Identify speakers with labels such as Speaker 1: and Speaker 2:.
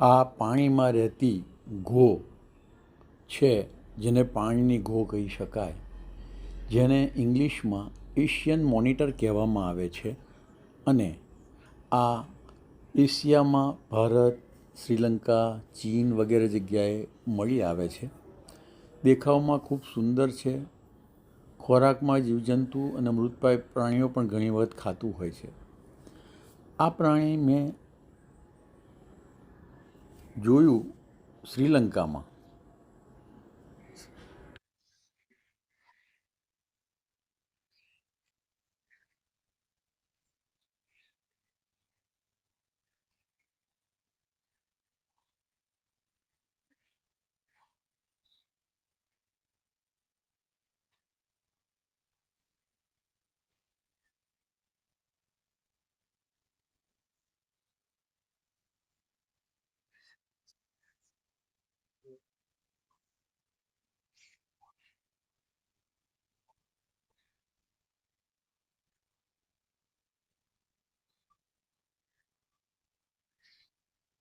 Speaker 1: આ પાણીમાં રહેતી ઘો છે જેને પાણીની ઘો કહી શકાય, જેને ઇંગ્લિશમાં એશિયન મોનિટર કહેવામાં આવે છે અને આ એશિયામાં ભારત, શ્રીલંકા, ચીન વગેરે જગ્યાએ મળી આવે છે. દેખાવમાં ખૂબ સુંદર છે. ખોરાકમાં જીવજંતુ અને મૃતપાય પ્રાણીઓ પણ ઘણી વખત ખાતું હોય છે. આ પ્રાણી મેં જોયું શ્રીલંકામાં